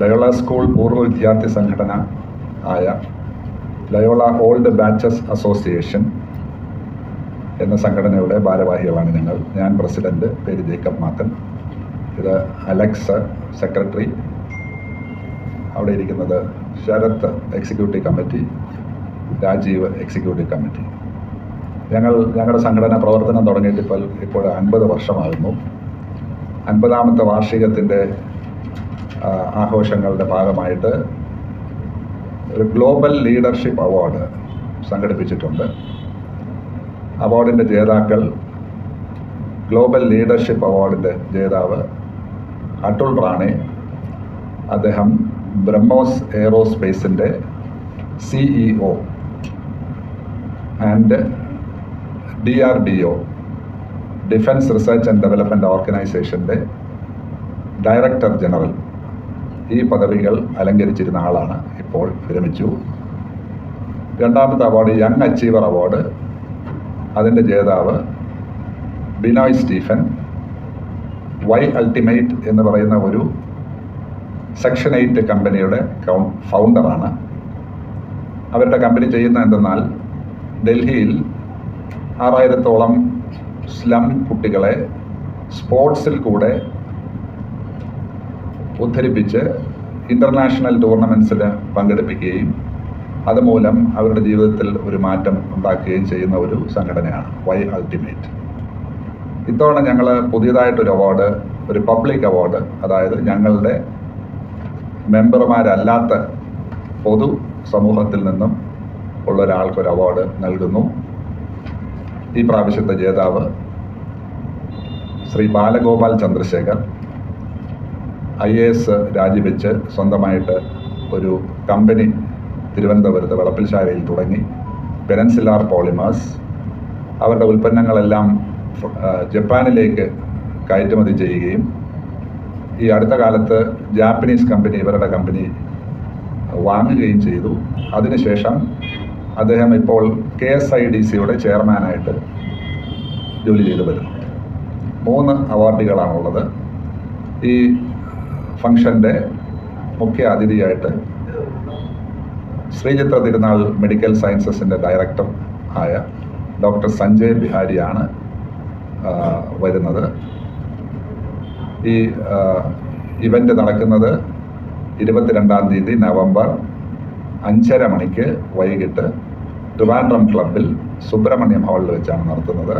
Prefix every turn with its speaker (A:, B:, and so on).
A: Loyola school പൂർവ വിദ്യാർത്ഥി സംഘടന ആയ ലയോള ഓൾഡ് ബാച്ചസ് അസോസിയേഷൻ എന്ന സംഘടനയുടെ ഭാരവാഹികളാണ് ഞങ്ങൾ. ഞാൻ പ്രസിഡന്റ് പേര് ജേക്കബ് മാത്തൻ. ഇത് അലക്സ് സെക്രട്ടറി. അവിടെ ഇരിക്കുന്നത് Sarath executive committee Rajeev executive committee. ഞങ്ങൾ ഞങ്ങളുടെ സംഘടന പ്രവർത്തനം തുടങ്ങിയിട്ട് ഇപ്പോൾ ഇപ്പോൾ അൻപത് വർഷമാകുന്നു. അൻപതാമത്തെ വാർഷികത്തിന്റെ ആഘോഷങ്ങളുടെ ഭാഗമായിട്ട് ഒരു ഗ്ലോബൽ ലീഡർഷിപ്പ് അവാർഡ് സംഘടിപ്പിച്ചിട്ടുണ്ട്. അവാർഡിന്റെ ജേതാക്കൾ ഗ്ലോബൽ ലീഡർഷിപ്പ് അവാർഡിന്റെ ജേതാവ് അട്ടുൾ റാണെ അദ്ദേഹം BrahMos എയറോസ്പേസിന്റെ CEO and D R D O defence research and development ഓർഗനൈസേഷന്റെ ഡയറക്ടർ ജനറൽ ഈ പദവികൾ അലങ്കരിച്ചിരുന്ന ആളാണ് ഇപ്പോൾ വിരമിച്ചു. രണ്ടാമത്തെ അവാർഡ് യങ് അച്ചീവർ അവാർഡ് അതിന്റെ ജേതാവ് ബിനോയ് സ്റ്റീഫൻ. വൈ അൾട്ടിമേറ്റ് എന്ന് പറയുന്ന ഒരു സെക്ഷൻ എയ്റ്റ് കമ്പനിയുടെ ഫൗണ്ടറാണ് അവരുടെ കമ്പനി ചെയ്യുന്ന എന്തെന്നാൽ ഡൽഹിയിൽ ആറായിരത്തോളം സ്ലം കുട്ടികളെ സ്പോർട്സിൽ കൂടെ ഉദ്ധരിപ്പിച്ച് ഇന്റർനാഷണൽ ടൂർണമെന്റ്സിൽ പങ്കെടുപ്പിക്കുകയും അതുമൂലം അവരുടെ ജീവിതത്തിൽ ഒരു മാറ്റം ഉണ്ടാക്കുകയും ചെയ്യുന്ന ഒരു സംഘടനയാണ് വൈ അൾട്ടിമേറ്റ് ഇത്തവണ ഞങ്ങൾ പുതിയതായിട്ടൊരു അവാർഡ് ഒരു പബ്ലിക് അവാർഡ് അതായത് ഞങ്ങളുടെ മെമ്പർമാരല്ലാത്ത പൊതു സമൂഹത്തിൽ നിന്നും ഉള്ള ഒരാൾക്കൊരു അവാർഡ് നൽകുന്നു. ഈ പ്രാവശ്യത്തെ ജേതാവ് Shri Balagopal Chandrasekhar. I A S രാജിവെച്ച് സ്വന്തമായിട്ട് ഒരു കമ്പനി തിരുവനന്തപുരത്ത് വളപ്പിൽശാലയിൽ തുടങ്ങി. Peninsular polymers. അവരുടെ ഉൽപ്പന്നങ്ങളെല്ലാം ജപ്പാനിലേക്ക് കയറ്റുമതി ചെയ്യുകയും ഈ അടുത്ത കാലത്ത് ജാപ്പനീസ് കമ്പനി ഇവരുടെ കമ്പനി വാങ്ങുകയും ചെയ്തു. അതിനുശേഷം അദ്ദേഹം ഇപ്പോൾ കെ എസ് ഐ ഡി സിയുടെ ചെയർമാനായിട്ട് ജോലി ചെയ്തു വരുന്നു. മൂന്ന് അവാർഡുകളാണുള്ളത്. ഈ ഫംഗ്ഷന്റെ മുഖ്യ അതിഥിയായിട്ട് ശ്രീചിത്ര തിരുനാൾ മെഡിക്കൽ സയൻസസിന്റെ ഡയറക്ടർ ആയ ഡോക്ടർ സഞ്ജയ് ബിഹാരിയാണ് വരുന്നത്. ഈ ഇവന്റ് നടക്കുന്നത് ഇരുപത്തിരണ്ടാം തീയതി നവംബർ അഞ്ചര മണിക്ക് വൈകിട്ട് ട്രിവാൻഡ്രം ക്ലബിൽ സുബ്രഹ്മണ്യം ഹാളിൽ വെച്ചാണ് നടത്തുന്നത്.